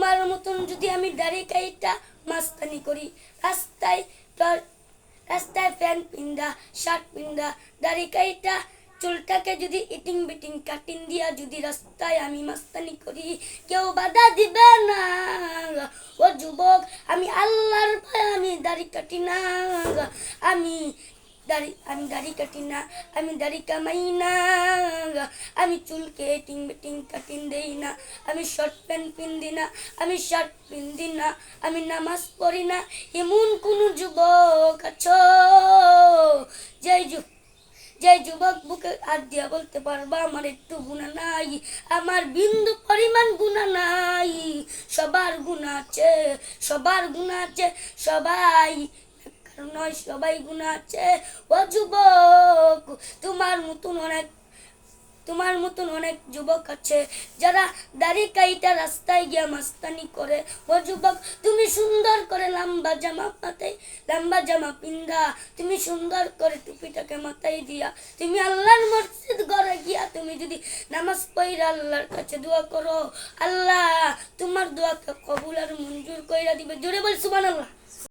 মতন যদি আমি দাড়ি কাইটা মাস্তানি করি। রাস্তায় রাস্তায় প্যান্ট পিন্দা শার্ট পিন্দা দাড়ি কাইটা চুলটাকে যদি ইটিং বিটিং কাটিং দিয়া যদি রাস্তায় আমি মাস্তানি করি, কেউ বাধা দিবে না। ও যুবক, আমি আল্লাহর ভয়ে আমি দাড়ি কাটি না। আমি দাড়ি আমি দাড়ি কাটি না, আমি দাড়ি কামাই না। আমি চুলকে টিং বিটিং কাটিং দেই না, আমি শর্ট প্যান্ট পিন্দি না, আমি শার্ট পিন্দি না, আমি নামাজ পড়ি না, এমন কোন যুবক আছো? যে যুব যে যুবক, বুকে হাত দিয়া বলতে পারবা, আমার একটু গুণা নাই, আমার বিন্দু পরিমাণ গুণা নাই, সবার গুণা আছে, সবার গুণা আছে, সবাই নয়, সবাই গুণা আছে। ও যুবক, তোমার মতন অনেক তোমার মতন অনেক যুবক আছে যারা দাড়ি কাইটা রাস্তায় গিয়া মাস্তানি করে। ও যুবক, তুমি সুন্দর করে লম্বা জামা মাথায় লম্বা জামা পিন্দা তুমি সুন্দর করে টুপিটাকে মাথায় দিয়া। তুমি আল্লাহর মসজিদ ঘরে গিয়া তুমি যদি নামাজ পড়া আল্লাহর কাছে দোয়া করো, আল্লাহ তোমার দোয়াকে কবুল আর মঞ্জুর কইরা দিবে। জোরে বল সুবহানাল্লাহ।